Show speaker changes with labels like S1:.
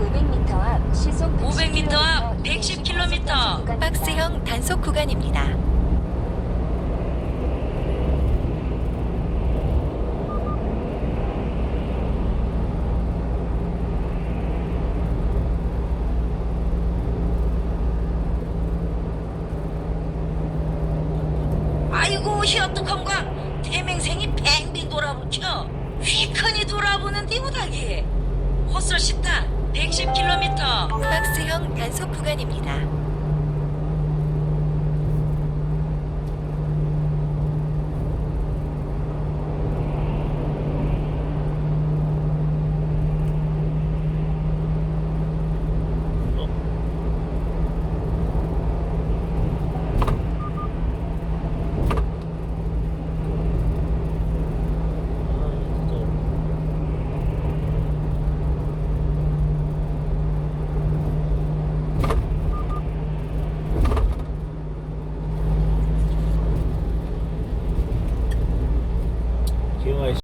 S1: 500m 앞 시속
S2: 500m 앞
S1: 110km
S2: 110km.
S3: 박스형 단속 구간입니다.
S2: 아이고 희어떡한 거 대맹생이 뱅비 돌아붙여 휘커니 돌아보는데 못하기 헛설 씻다 110km
S3: 박스형 단속 구간입니다.